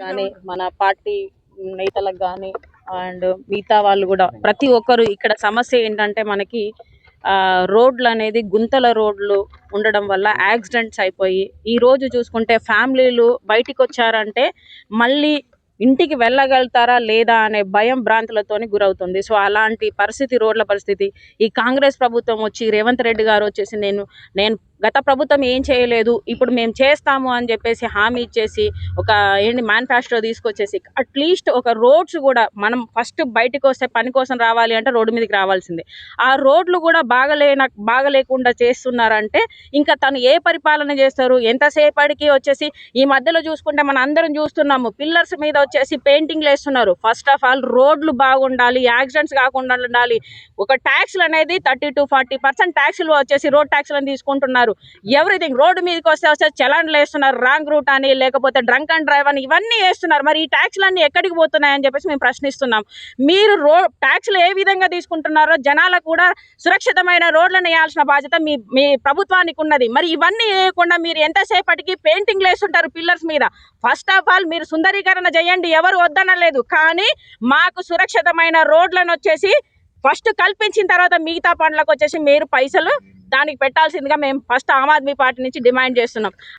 కానీ మన పార్టీ నేతలకు కానీ అండ్ మిగతా వాళ్ళు కూడా ప్రతి ఒక్కరు ఇక్కడ సమస్య ఏంటంటే మనకి ఆ, రోడ్లు అనేది గుంతల రోడ్లు ఉండడం వల్ల యాక్సిడెంట్స్ అయిపోయి ఈ రోజు చూసుకుంటే ఫ్యామిలీలు బయటికి వచ్చారంటే మళ్ళీ ఇంటికి వెళ్ళగలుగుతారా లేదా అనే భయం భ్రాంతులతోని గురవుతుంది. సో అలాంటి పరిస్థితి రోడ్ల పరిస్థితి. ఈ కాంగ్రెస్ ప్రభుత్వం వచ్చి రేవంత్ రెడ్డి గారు వచ్చేసి నేను నేను గత ప్రభుత్వం ఏం చేయలేదు ఇప్పుడు మేము చేస్తాము అని చెప్పేసి హామీ ఇచ్చేసి ఒక ఏంటి మేనిఫెస్టో తీసుకొచ్చేసి అట్లీస్ట్ ఒక రోడ్స్ కూడా మనం ఫస్ట్ బయటకు వస్తే పని కోసం రావాలి అంటే రోడ్డు మీదకి రావాల్సిందే. ఆ రోడ్లు కూడా బాగలేన బాగలేకుండా చేస్తున్నారంటే ఇంకా తను ఏ పరిపాలన చేస్తారు? ఎంతసేపటికి వచ్చేసి ఈ మధ్యలో చూసుకుంటే మనం అందరం చూస్తున్నాము పిల్లర్స్ మీద వచ్చేసి పెయింటింగ్లు వేస్తున్నారు. ఫస్ట్ ఆఫ్ ఆల్ రోడ్లు బాగుండాలి యాక్సిడెంట్స్ కాకుండా ఉండాలి. ఒక ట్యాక్స్లు అనేది థర్టీ టు ఫార్టీ పర్సెంట్ ట్యాక్స్లు వచ్చేసి రోడ్ ట్యాక్స్లను తీసుకుంటున్నారు. ఎవ్రీథింగ్ రోడ్డు మీదకి వస్తే వస్తే చలాన్లు వేస్తున్నారు రాంగ్ రూట్ అని లేకపోతే డ్రంక్ అండ్ డ్రైవ్ అని ఇవన్నీ వేస్తున్నారు. మరి ఈ ట్యాక్స్లన్నీ ఎక్కడికి పోతున్నాయని చెప్పేసి మేము ప్రశ్నిస్తున్నాం. మీరు రో ట్యాక్స్లు ఏ విధంగా తీసుకుంటున్నారో జనాలకు కూడా సురక్షితమైన రోడ్లను వేయాల్సిన బాధ్యత మీ మీ ప్రభుత్వానికి ఉన్నది. మరి ఇవన్నీ వేయకుండా మీరు ఎంతసేపటికి పెయింటింగ్లు వేస్తుంటారు పిల్లర్స్ మీద? ఫస్ట్ ఆఫ్ ఆల్ మీరు సుందరీకరణ చేయండి. ఎవరు వద్దనలేదు. కానీ మాకు సురక్షితమైన రోడ్లను వచ్చేసి ఫస్ట్ కల్పించిన తర్వాత మిగతా పనులకు వచ్చేసి మీరు పైసలు దానికి పెట్టాల్సిందిగా మేము ఫస్ట్ ఆమ్ ఆద్మీ పార్టీ నుంచి డిమాండ్ చేస్తున్నాం.